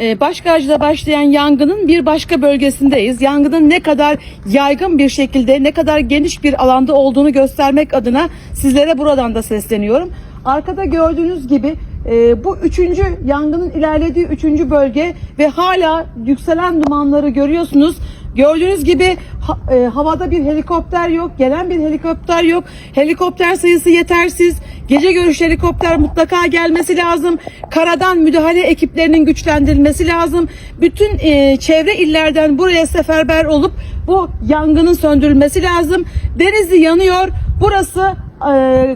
Ee, Başkağıcı'da başlayan yangının bir başka bölgesindeyiz. Yangının ne kadar yaygın bir şekilde, ne kadar geniş bir alanda olduğunu göstermek adına sizlere buradan da sesleniyorum. Arkada gördüğünüz gibi e, bu üçüncü yangının ilerlediği üçüncü bölge ve hala yükselen dumanları görüyorsunuz. Gördüğünüz gibi e, havada bir helikopter yok, gelen bir helikopter yok. Helikopter sayısı yetersiz. Gece görüş helikopter mutlaka gelmesi lazım. Karadan müdahale ekiplerinin güçlendirilmesi lazım. Bütün e, çevre illerden buraya seferber olup bu yangının söndürülmesi lazım. Denizli yanıyor. Burası e,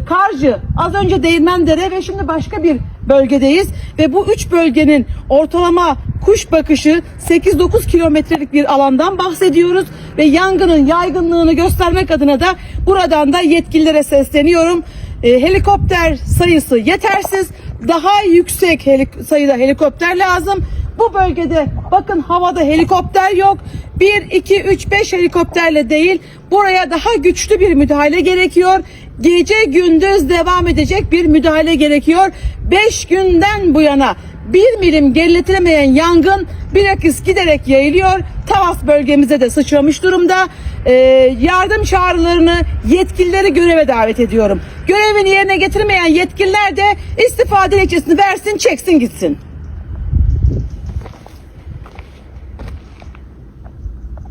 Karcı, az önce Değirmendere ve şimdi başka bir bölgedeyiz. Ve bu üç bölgenin ortalama kuş bakışı 8-9 kilometrelik bir alandan bahsediyoruz. Ve yangının yaygınlığını göstermek adına da buradan da yetkililere sesleniyorum. E, helikopter sayısı yetersiz. Daha yüksek helik- sayıda helikopter lazım. Bu bölgede bakın havada helikopter yok. 1, 2, 3, 5 helikopterle değil buraya daha güçlü bir müdahale gerekiyor. Gece gündüz devam edecek bir müdahale gerekiyor. 5 günden bu yana bir milim geriletilemeyen yangın bilakis giderek yayılıyor. Tavas bölgemize de sıçramış durumda. Ee, yardım çağrılarını yetkilileri göreve davet ediyorum. Görevini yerine getirmeyen yetkililer de istifa dilekçesini versin çeksin gitsin.